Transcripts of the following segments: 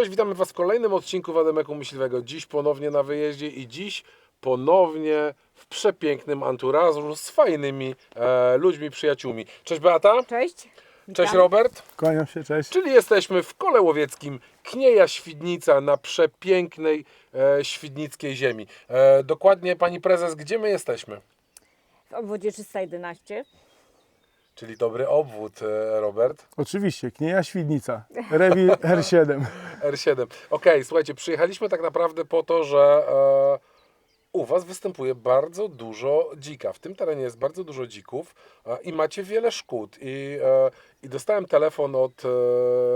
Cześć, witamy Was w kolejnym odcinku Wademeku Myśliwego. Dziś ponownie na wyjeździe i dziś ponownie w przepięknym anturażu z fajnymi e, ludźmi, przyjaciółmi. Cześć Beata. Cześć. Cześć Witam. Robert. Kłaniam się, cześć. Czyli jesteśmy w Kole Łowieckim Knieja Świdnica na przepięknej e, świdnickiej ziemi. E, dokładnie Pani Prezes, gdzie my jesteśmy? W obwodzie 311. Czyli dobry obwód, e, Robert. Oczywiście, Knieja Świdnica, Rewir R7. R7. Okej, słuchajcie, przyjechaliśmy tak naprawdę po to, że e, u Was występuje bardzo dużo dzika. W tym terenie jest bardzo dużo dzików e, i macie wiele szkód. I, e, I dostałem telefon od e,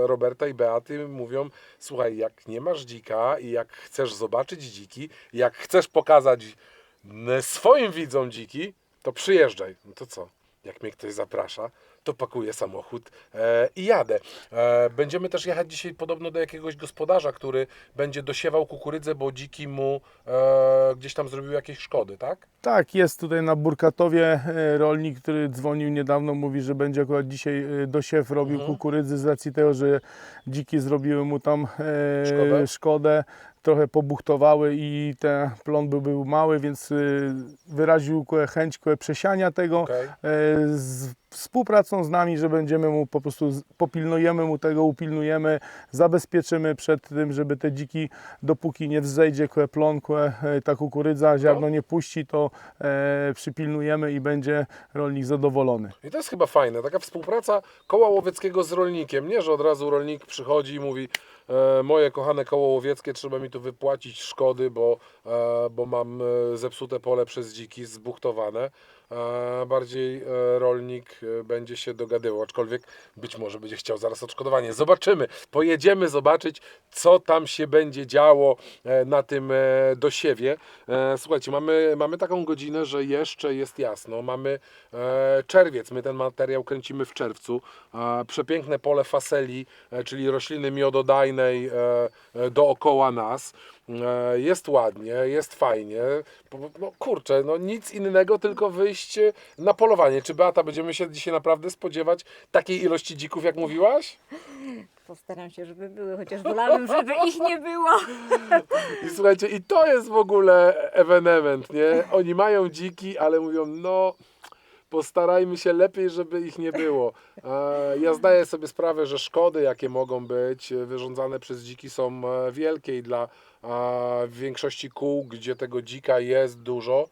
Roberta i Beaty. Mówią, słuchaj, jak nie masz dzika i jak chcesz zobaczyć dziki, jak chcesz pokazać swoim widzom dziki, to przyjeżdżaj. No to co? Jak mnie ktoś zaprasza, to pakuję samochód e, i jadę. E, będziemy też jechać dzisiaj podobno do jakiegoś gospodarza, który będzie dosiewał kukurydzę, bo dziki mu e, gdzieś tam zrobił jakieś szkody, tak? Tak, jest tutaj na Burkatowie e, rolnik, który dzwonił niedawno, mówi, że będzie akurat dzisiaj e, dosiew robił kukurydzy z racji tego, że dziki zrobiły mu tam e, Szkodę? szkodę. Trochę pobuchtowały i ten plon był, był mały, więc e, wyraził chęć przesiania tego. Z współpracą z nami, że będziemy mu po prostu popilnujemy mu tego, upilnujemy, zabezpieczymy przed tym, żeby te dziki, dopóki nie wzejdzie kłe plon, kłe, e, ta kukurydza, ziarno nie puści, to e, przypilnujemy i będzie rolnik zadowolony. I to jest chyba fajne, taka współpraca koła łowieckiego z rolnikiem. Nie, że od razu rolnik przychodzi i mówi e, moje kochane koło łowieckie, trzeba mi tu wypłacić szkody, bo, e, bo mam e, zepsute pole przez dziki, zbuchtowane. E, bardziej e, rolnik e, będzie się dogadywał, aczkolwiek być może będzie chciał zaraz odszkodowanie. Zobaczymy, pojedziemy zobaczyć, co tam się będzie działo e, na tym dosiewie. Słuchajcie, mamy, mamy taką godzinę, że jeszcze jest jasno. Mamy czerwiec, my ten materiał kręcimy w czerwcu. Przepiękne pole faseli, czyli rośliny miododajnej dookoła nas. E, Jest ładnie, jest fajnie. No kurczę, no nic innego, tylko wyjść e, na polowanie. Czy Beata, będziemy się dzisiaj naprawdę spodziewać takiej ilości dzików, jak mówiłaś? Postaram się, żeby były, chociaż wolałabym, żeby ich nie było. I słuchajcie, i to jest w ogóle ewenement, nie? Oni mają dziki, ale mówią, no postarajmy się lepiej, żeby ich nie było. E, Ja zdaję sobie sprawę, że szkody, jakie mogą być e, wyrządzane przez dziki są e, wielkie i dla większości kół, gdzie tego dzika jest dużo,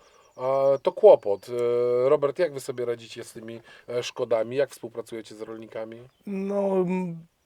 to kłopot. Robert, jak wy sobie radzicie z tymi szkodami? Jak współpracujecie z rolnikami? No,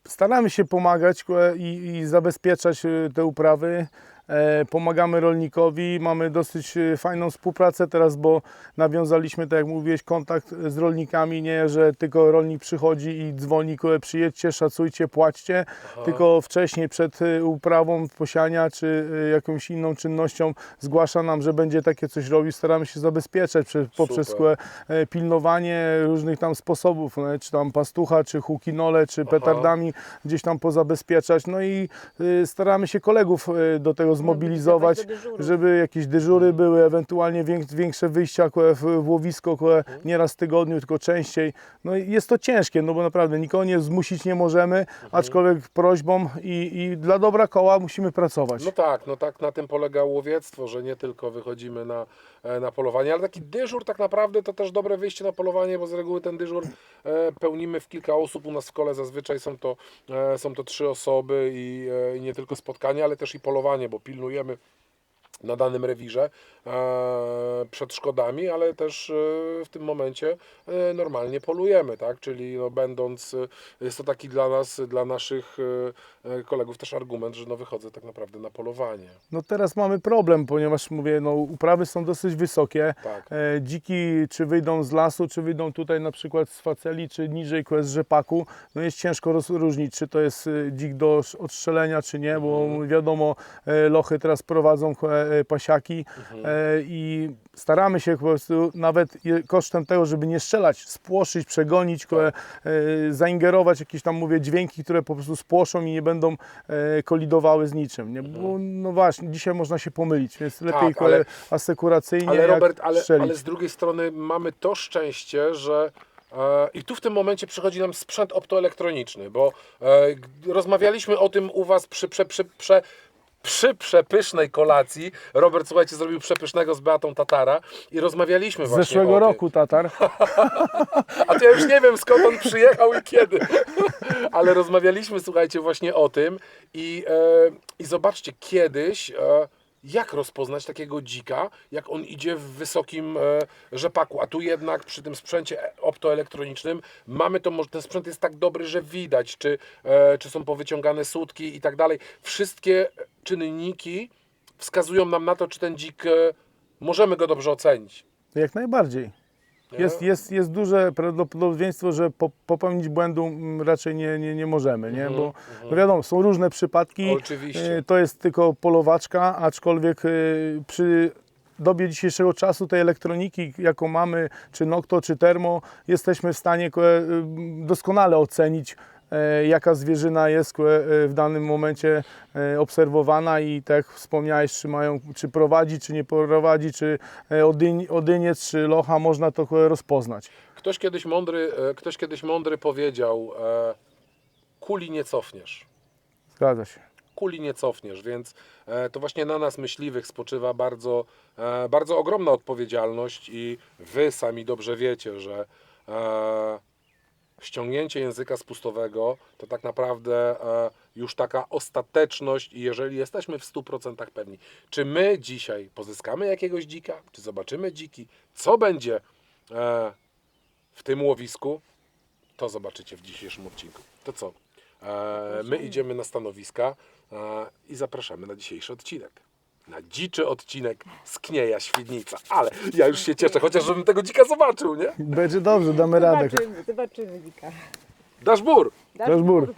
staramy się pomagać i, i zabezpieczać te uprawy. E, Pomagamy rolnikowi, mamy dosyć e, fajną współpracę teraz, bo nawiązaliśmy, tak jak mówiłeś, kontakt z rolnikami, nie, że tylko rolnik przychodzi i dzwoni, przyjedźcie, szacujcie, płaćcie, tylko wcześniej przed e, uprawą posiania czy e, jakąś inną czynnością zgłasza nam, że będzie takie coś robił. Staramy się zabezpieczać przez, poprzez Super. e, pilnowanie różnych tam sposobów, no, czy tam pastucha, czy hukinole, czy petardami gdzieś tam pozabezpieczać. No i staramy się kolegów do tego zmobilizować, żeby jakieś dyżury były, ewentualnie większe wyjścia w, łowisko kłe, nie raz w tygodniu, tylko częściej. No jest to ciężkie, no bo naprawdę nikogo nie zmusić nie możemy, aczkolwiek prośbą i, i dla dobra koła musimy pracować. No tak, no tak na tym polega łowiectwo, że nie tylko wychodzimy na, na polowanie, ale taki dyżur tak naprawdę to też dobre wyjście na polowanie, bo z reguły ten dyżur e, pełnimy w kilka osób. U nas w kole zazwyczaj są to, e, są to trzy osoby i, e, i nie tylko spotkanie, ale też i polowanie, bo pilnujemy na danym rewirze e, przed szkodami, ale też e, w tym momencie e, normalnie polujemy, tak? Czyli no, będąc, jest to taki dla nas, dla naszych kolegów też argument, że no, wychodzę tak naprawdę na polowanie. No teraz mamy problem, ponieważ mówię, no uprawy są dosyć wysokie. Tak. Dziki czy wyjdą z lasu, czy wyjdą tutaj na przykład z faceli, czy niżej z rzepaku. No jest ciężko rozróżnić, czy to jest dzik do odstrzelenia, czy nie, bo wiadomo, e, lochy teraz prowadzą pasiaki e, i staramy się po prostu nawet kosztem tego, żeby nie strzelać, spłoszyć, przegonić, kłe, e, zaingerować jakieś tam, mówię, dźwięki, które po prostu spłoszą i nie będą e, kolidowały z niczym, nie? Bo no właśnie, dzisiaj można się pomylić, więc lepiej Tak, ale- asekuracyjnie Ale Robert, ale, strzelić. ale z drugiej strony mamy to szczęście, że e, E, I tu w tym momencie przychodzi nam sprzęt optoelektroniczny, bo e, rozmawialiśmy o tym u Was przy, prze, przy, prze, przy przepysznej kolacji. Robert, słuchajcie, zrobił przepysznego z Beatą Tatara i rozmawialiśmy Z właśnie zeszłego o tym. roku Tatar. A to ja już nie wiem skąd on przyjechał i kiedy. Ale rozmawialiśmy, słuchajcie, właśnie o tym i, e, i zobaczcie, kiedyś e, jak rozpoznać takiego dzika, jak on idzie w wysokim e, rzepaku, a tu jednak przy tym sprzęcie optoelektronicznym mamy to, może ten sprzęt jest tak dobry, że widać, czy, e, czy są powyciągane słutki i tak dalej. Wszystkie czynniki wskazują nam na to, czy ten dzik, e, możemy go dobrze ocenić. Jak najbardziej. Jest, jest, jest duże prawdopodobieństwo, że po, popełnić błędu mm, raczej nie, nie, nie możemy, nie? bo no wiadomo, są różne przypadki. Mhm, Oczywiście. E, To jest tylko polowaczka, aczkolwiek e, przy dobie dzisiejszego czasu tej elektroniki, jaką mamy, czy Nocto, czy Termo, jesteśmy w stanie e, doskonale ocenić, jaka zwierzyna jest e, w danym momencie e, obserwowana i tak jak wspomniałeś, czy, mają, czy prowadzi, czy nie prowadzi, czy e, odyń, odyniec, czy locha, można to e, rozpoznać. Ktoś kiedyś mądry, e, ktoś kiedyś mądry powiedział, e, kuli nie cofniesz. Zgadza się. Kuli nie cofniesz, więc e, to właśnie na nas myśliwych spoczywa bardzo, e, bardzo ogromna odpowiedzialność i wy sami dobrze wiecie, że e, ściągnięcie języka spustowego to tak naprawdę e, już taka ostateczność i jeżeli jesteśmy w 100% pewni, czy my dzisiaj pozyskamy jakiegoś dzika, czy zobaczymy dziki, co będzie e, w tym łowisku, to zobaczycie w dzisiejszym odcinku. To co? E, my idziemy na stanowiska i zapraszamy na dzisiejszy odcinek. Na dziczy odcinek z Knieja Świdnica. Ale ja już się cieszę, chociaż żebym tego dzika zobaczył, nie? Będzie dobrze, damy radę. Zobaczymy, zobaczymy Wika. Dasz bór! Dasz bór.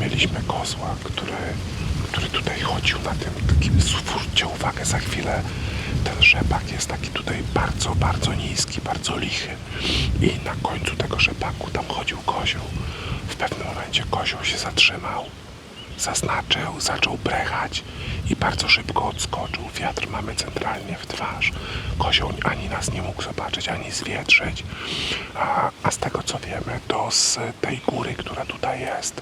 Mieliśmy kozła, który, który tutaj chodził na tym. Takim, zwróćcie uwagę, za chwilę ten rzepak jest taki tutaj bardzo, bardzo niski, bardzo lichy. I na końcu tego rzepaku tam chodził kozioł. W pewnym momencie kozioł się zatrzymał, zaznaczył, zaczął brechać i bardzo szybko odskoczył. Wiatr mamy centralnie w twarz. Kozioł ani nas nie mógł zobaczyć, ani zwietrzyć. A, a z tego co wiemy, to z tej góry, która tutaj jest,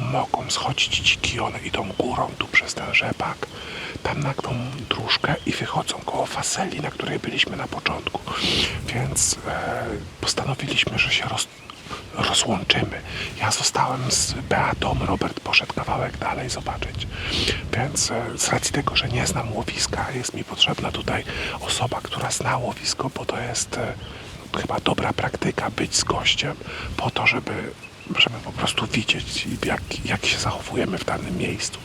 mogą schodzić dziki. One idą górą tu przez ten rzepak. Tam na tą dróżkę i wychodzą koło faseli, na której byliśmy na początku. Więc e, postanowiliśmy, że się roz, rozłączymy. Ja zostałem z Beatą, Robert poszedł kawałek dalej zobaczyć. Więc e, z racji tego, że nie znam łowiska, jest mi potrzebna tutaj osoba, która zna łowisko, bo to jest e, chyba dobra praktyka być z gościem po to, żeby żeby po prostu widzieć, jak, jak się zachowujemy w danym miejscu.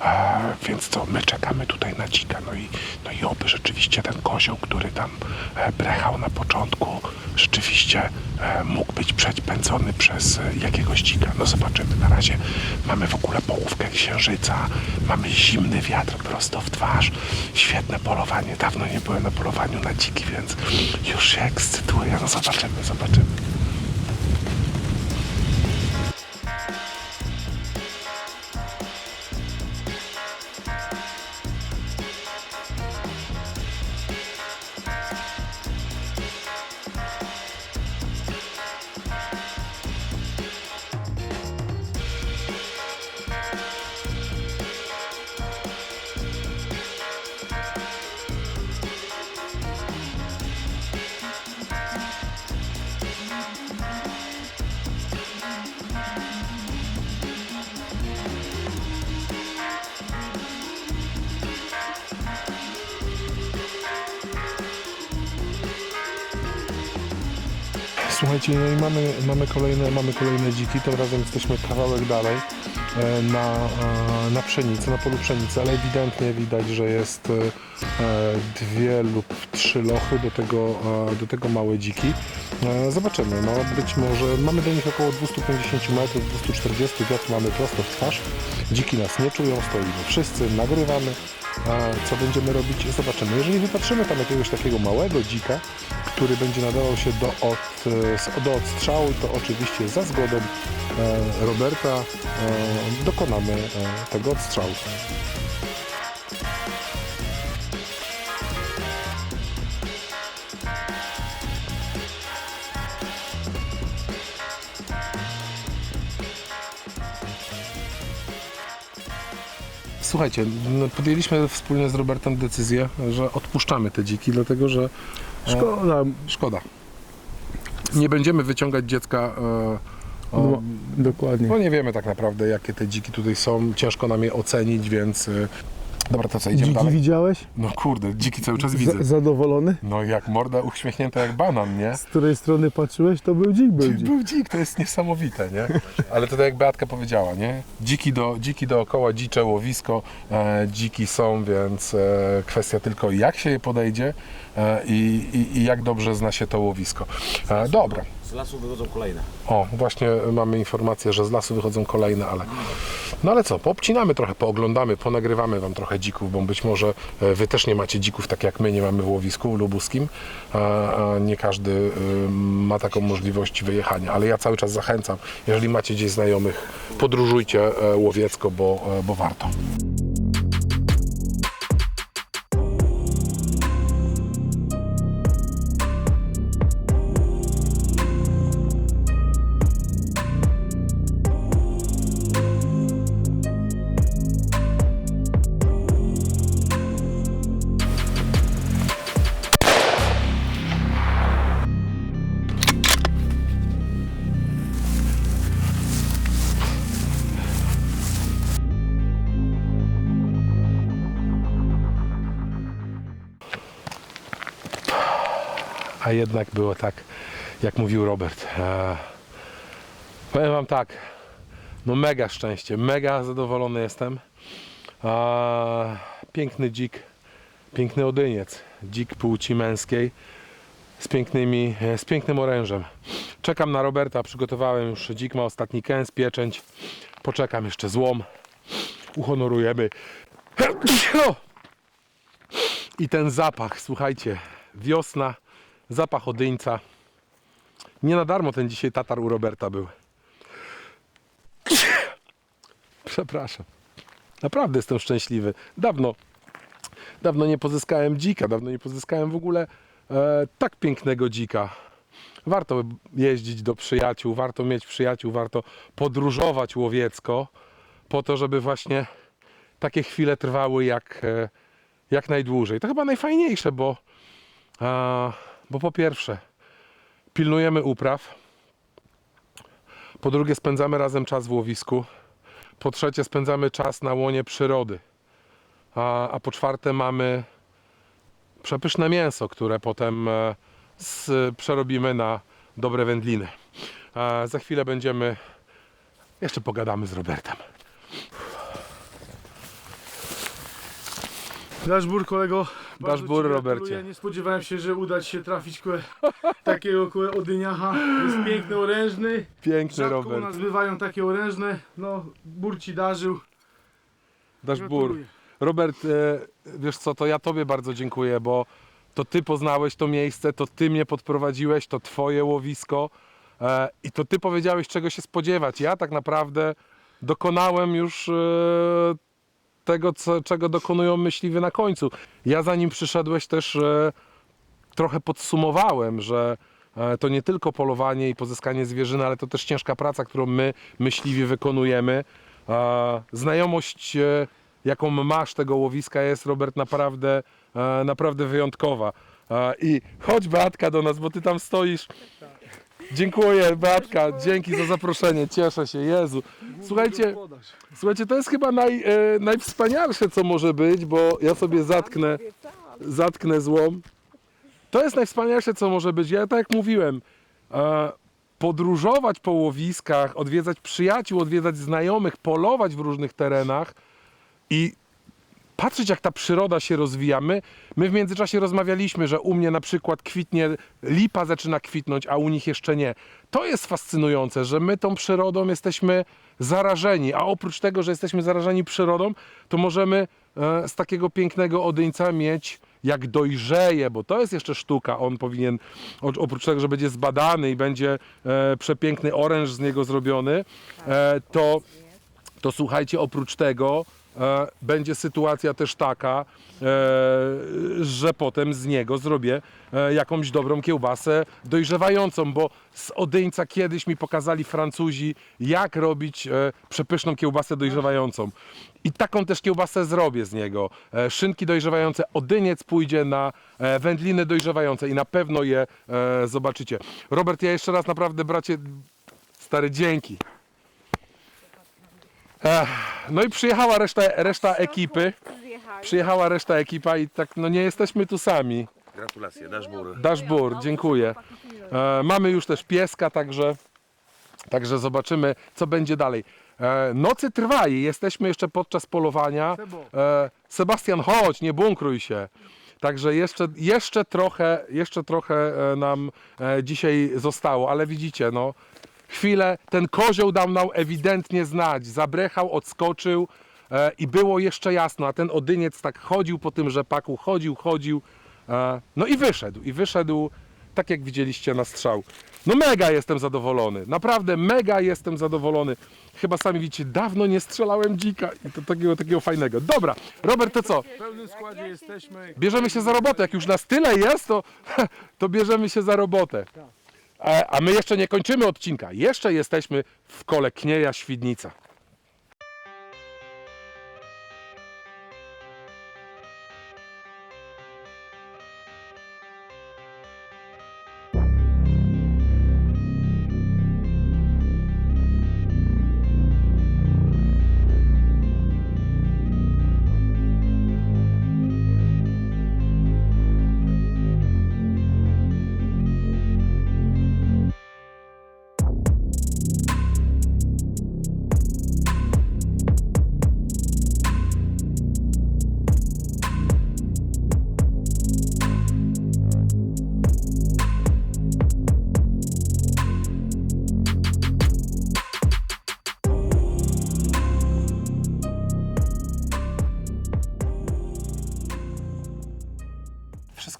E, więc co, my czekamy tutaj na dzika, no i, no i oby rzeczywiście ten kozioł, który tam e, brechał na początku, rzeczywiście e, mógł być przepędzony przez e, jakiegoś dzika. No zobaczymy, na razie mamy w ogóle połówkę księżyca, mamy zimny wiatr prosto w twarz, świetne polowanie, dawno nie byłem na polowaniu na dziki, więc już się ekscytuję, no zobaczymy, zobaczymy. Słuchajcie, no i mamy, mamy, kolejne, mamy kolejne dziki, tym razem jesteśmy kawałek dalej e, na, e, na pszenicy, na polu pszenicy, ale ewidentnie widać, że jest e, dwie lub trzy lochy, do tego, do tego małe dziki. Zobaczymy, no być może mamy do nich około 250 metrów, 240, wiatr mamy prosto w twarz. Dziki nas nie czują, stoimy wszyscy, nagrywamy. Co będziemy robić? Zobaczymy. Jeżeli wypatrzymy tam jakiegoś takiego małego dzika, który będzie nadawał się do, od, e, do odstrzału, to oczywiście za zgodą e, Roberta e, dokonamy tego odstrzału. Słuchajcie, no, podjęliśmy wspólnie z Robertem decyzję, że odpuszczamy te dziki, dlatego że Szkoda, szkoda. Nie będziemy wyciągać dziecka, e, o, no, dokładnie. bo nie wiemy tak naprawdę jakie te dziki tutaj są, ciężko nam je ocenić, więc... e, Dobra, to co, idziemy Dziki dalej? widziałeś? No kurde, dziki cały czas widzę. Z- zadowolony? No jak morda uśmiechnięta jak banan, nie? Z której strony patrzyłeś, to był dzik, był dzik. Był dzik, to jest niesamowite, nie? Ale to tak jak Beatka powiedziała, nie? Dziki, do, dziki dookoła, dzicze łowisko, e, dziki są, więc e, kwestia tylko jak się je podejdzie e, i, i, i jak dobrze zna się to łowisko. E, dobra, Z lasu wychodzą kolejne. o, właśnie mamy informację, że z lasu wychodzą kolejne, ale... No ale co, poobcinamy trochę, pooglądamy, ponagrywamy Wam trochę dzików, bo być może e, Wy też nie macie dzików tak jak my nie mamy w łowisku lubuskim, a, nie każdy y, ma taką możliwość wyjechania, ale ja cały czas zachęcam, jeżeli macie gdzieś znajomych, podróżujcie e, łowiecko, bo, e, bo warto. Jednak było tak, jak mówił Robert. E, powiem Wam tak, no mega szczęście, mega zadowolony jestem. E, piękny dzik, piękny odyniec, dzik płci męskiej z, pięknymi, e, z pięknym orężem. Czekam na Roberta, przygotowałem już, dzik ma ostatni kęs, pieczęć. Poczekam jeszcze złom, uhonorujemy. I ten zapach, słuchajcie, wiosna, zapach odyńca. Nie na darmo ten dzisiaj tatar u Roberta był. Przepraszam. Naprawdę jestem szczęśliwy. Dawno, dawno nie pozyskałem dzika, dawno nie pozyskałem w ogóle e, tak pięknego dzika. Warto jeździć do przyjaciół, warto mieć przyjaciół, warto podróżować łowiecko po to, żeby właśnie takie chwile trwały jak, e, jak najdłużej. To chyba najfajniejsze, bo, a, bo po pierwsze pilnujemy upraw, po drugie spędzamy razem czas w łowisku, po trzecie spędzamy czas na łonie przyrody, a, a po czwarte mamy przepyszne mięso, które potem e, z, przerobimy na dobre wędliny. E, za chwilę będziemy, jeszcze pogadamy z Robertem. Dashbur kolego. ci Robercie. Nie spodziewałem się, że uda ci się trafić kłe, takiego kłe odyniacha. Jest piękny, orężny. Piękny Rzadko u Robert. nas bywają takie orężne. No, bur ci darzył. Dasz bur. Gratuluję. Robert, e, wiesz co, to ja Tobie bardzo dziękuję, bo to Ty poznałeś to miejsce, to Ty mnie podprowadziłeś, to Twoje łowisko e, i to Ty powiedziałeś, czego się spodziewać. Ja tak naprawdę dokonałem już e, tego, co, czego dokonują myśliwi na końcu. Ja zanim przyszedłeś też e, trochę podsumowałem, że e, to nie tylko polowanie i pozyskanie zwierzyny, ale to też ciężka praca, którą my, myśliwi, wykonujemy. E, Znajomość, e, jaką masz tego łowiska jest, Robert, naprawdę, e, naprawdę wyjątkowa. E, I chodź Beatka do nas, bo ty tam stoisz. Dziękuję Beatka, dzięki za zaproszenie, cieszę się, Jezu. Słuchajcie, słuchajcie, to jest chyba naj, e, najwspanialsze, co może być, bo ja sobie zatknę, zatknę złom. To jest najwspanialsze, co może być. Ja tak jak mówiłem, e, podróżować po łowiskach, odwiedzać przyjaciół, odwiedzać znajomych, polować w różnych terenach i patrzeć, jak ta przyroda się rozwija. My, my w międzyczasie rozmawialiśmy, że u mnie na przykład kwitnie, lipa zaczyna kwitnąć, a u nich jeszcze nie. To jest fascynujące, że my tą przyrodą jesteśmy zarażeni, a oprócz tego, że jesteśmy zarażeni przyrodą, to możemy e, z takiego pięknego odyńca mieć jak dojrzeje, bo to jest jeszcze sztuka, on powinien, oprócz tego, że będzie zbadany i będzie e, przepiękny oręż z niego zrobiony, e, to to słuchajcie, oprócz tego będzie sytuacja też taka, e, że potem z niego zrobię e, jakąś dobrą kiełbasę dojrzewającą, bo z Odyńca kiedyś mi pokazali Francuzi, jak robić e, przepyszną kiełbasę dojrzewającą. I taką też kiełbasę zrobię z niego. E, szynki dojrzewające, Odyniec pójdzie na e, wędliny dojrzewające i na pewno je e, zobaczycie. Robert, ja jeszcze raz naprawdę, bracie, stary, dzięki. Ech, no i przyjechała reszta, reszta ekipy. Przyjechała reszta ekipa i tak, no nie jesteśmy tu sami. Gratulacje, Dashbur. Dashbur, dziękuję. E, mamy już też pieska, także, także zobaczymy, co będzie dalej. E, nocy trwają, jesteśmy jeszcze podczas polowania. E, Sebastian, chodź, nie bunkruj się. Także jeszcze, jeszcze trochę, jeszcze trochę e, nam e, dzisiaj zostało, ale widzicie, no, chwilę ten kozioł dał nam ewidentnie znać. Zabrechał, odskoczył e, i było jeszcze jasno, a ten odyniec tak chodził po tym rzepaku, chodził, chodził. E, no i wyszedł, i wyszedł tak jak widzieliście na strzał. No mega jestem zadowolony, naprawdę mega jestem zadowolony. Chyba sami widzicie, dawno nie strzelałem dzika i to takiego, takiego fajnego. Dobra, Robert, to co? W pełnym składzie jesteśmy. Bierzemy się za robotę. Jak już nas tyle jest, to, to bierzemy się za robotę. A, my jeszcze nie kończymy odcinka. Jeszcze jesteśmy w kole Knieja Świdnica.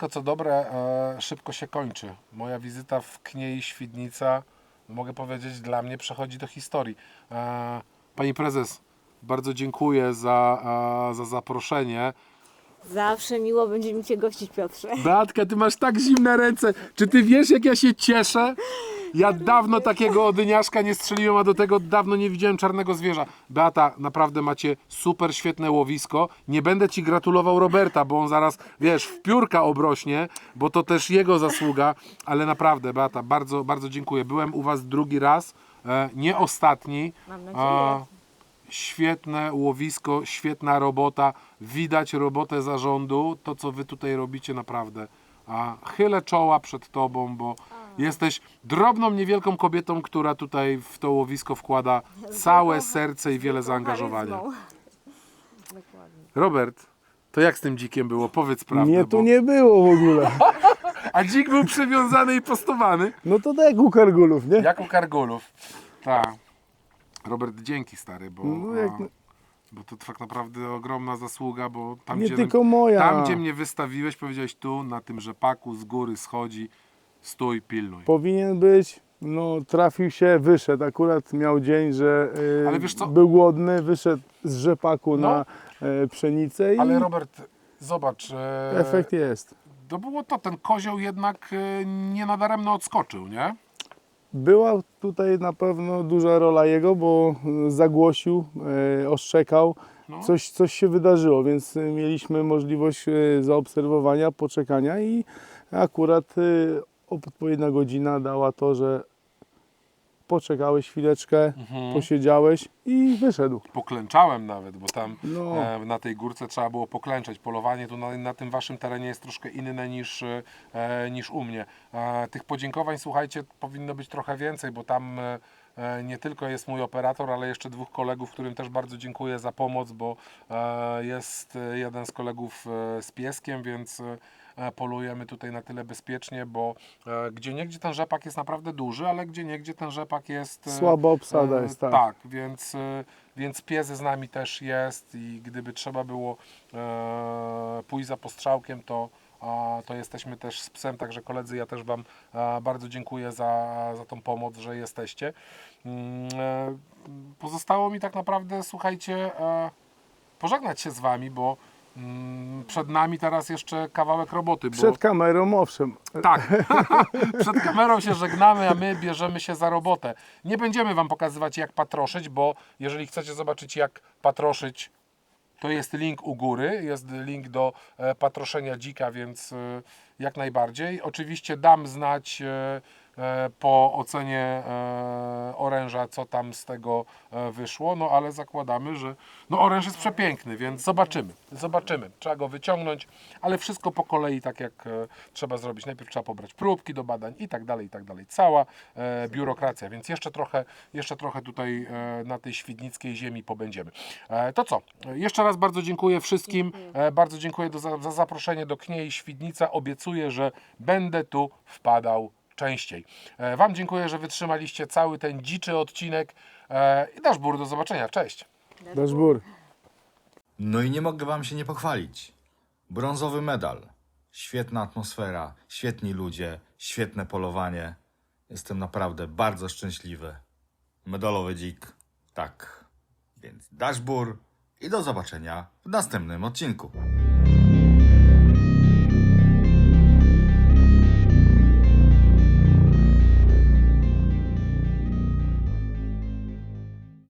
Wszystko co dobre e, szybko się kończy. Moja wizyta w Kniei Świdnica, mogę powiedzieć, dla mnie przechodzi do historii. E, pani prezes, bardzo dziękuję za, e, za zaproszenie. Zawsze miło będzie mi Cię gościć, Piotrze. Beatka, ty masz tak zimne ręce. Czy ty wiesz, jak ja się cieszę? Ja dawno takiego odyniaszka nie strzeliłem, a do tego dawno nie widziałem czarnego zwierza. Beata, naprawdę macie super świetne łowisko. Nie będę ci gratulował Roberta, bo on zaraz, wiesz, w piórka obrośnie, bo to też jego zasługa. Ale naprawdę, Beata, bardzo, bardzo dziękuję. Byłem u was drugi raz, e, nie ostatni. Mam nadzieję. A, Świetne łowisko, świetna robota. Widać robotę zarządu. To, co wy tutaj robicie, naprawdę. A chylę czoła przed tobą, bo Jesteś drobną, niewielką kobietą, która tutaj w to łowisko wkłada całe serce i wiele zaangażowania. Dokładnie. Robert, to jak z tym dzikiem było? Powiedz prawdę. Mnie tu bo- nie było w ogóle. A dzik był przywiązany i postowany. No to tak jak u kargulów, nie? Jak u kargulów. Tak. Robert, dzięki stary, bo, No jak- a, bo to tak naprawdę ogromna zasługa, bo tam, Nie gdzie, tylko moja. tam gdzie mnie wystawiłeś, powiedziałeś tu, na tym rzepaku, z góry schodzi, stój, pilnuj. Powinien być, no trafił się, wyszedł. Akurat miał dzień, że y, Ale wiesz co? był głodny, wyszedł z rzepaku No. na y, pszenicę i Ale Robert, zobacz, e, efekt jest. to było to, ten kozioł jednak e, nie nadaremno odskoczył, nie? Była tutaj na pewno duża rola jego, bo y, zagłosił, y, oszczekał, No. coś, coś się wydarzyło, więc y, mieliśmy możliwość y, zaobserwowania, poczekania i akurat y, odpowiednia godzina dała to, że poczekałeś chwileczkę, Mhm. posiedziałeś i wyszedł. Poklęczałem nawet, bo tam No. e, na tej górce trzeba było poklęczeć. Polowanie tu na, na tym waszym terenie jest troszkę inne niż, e, niż u mnie. E, tych podziękowań, słuchajcie, powinno być trochę więcej, bo tam e, e, nie tylko jest mój operator, ale jeszcze dwóch kolegów, którym też bardzo dziękuję za pomoc, bo e, jest jeden z kolegów z pieskiem, więc polujemy tutaj na tyle bezpiecznie, bo e, gdzie niegdzie ten rzepak jest naprawdę duży, ale gdzie niegdzie ten rzepak jest... e, Słaba obsada E, jest, tak. Tak, więc, e, więc pies z nami też jest i gdyby trzeba było e, pójść za postrzałkiem, to, a, to jesteśmy też z psem, także koledzy, ja też Wam e, bardzo dziękuję za, za tą pomoc, że jesteście. Mm, e, Pozostało mi tak naprawdę, słuchajcie, e, pożegnać się z Wami, bo przed nami teraz jeszcze kawałek roboty. Bo... Przed kamerą, owszem. Tak. Przed kamerą się żegnamy, a my bierzemy się za robotę. Nie będziemy Wam pokazywać, jak patroszyć, bo jeżeli chcecie zobaczyć, jak patroszyć, to jest link u góry, jest link do e, patroszenia dzika, więc e, jak najbardziej. Oczywiście dam znać e, po ocenie e, oręża, co tam z tego e, wyszło, no ale zakładamy, że no oręż jest przepiękny, więc zobaczymy, zobaczymy. Trzeba go wyciągnąć, ale wszystko po kolei tak jak e, trzeba zrobić. Najpierw trzeba pobrać próbki do badań i tak dalej, i tak dalej. Cała e, biurokracja, więc jeszcze trochę, jeszcze trochę tutaj e, na tej świdnickiej ziemi pobędziemy. E, to co? E, Jeszcze raz bardzo dziękuję wszystkim. E, bardzo dziękuję za, za zaproszenie do Kniei Świdnica. Obiecuję, że będę tu wpadał częściej. E, Wam dziękuję, że wytrzymaliście cały ten dziczy odcinek. E, I dasz bur, do zobaczenia. Cześć. Dasz bór. No i nie mogę wam się nie pochwalić. Brązowy medal. Świetna atmosfera, świetni ludzie, świetne polowanie. Jestem naprawdę bardzo szczęśliwy. Medalowy dzik. Tak. Więc daszbur i do zobaczenia w następnym odcinku.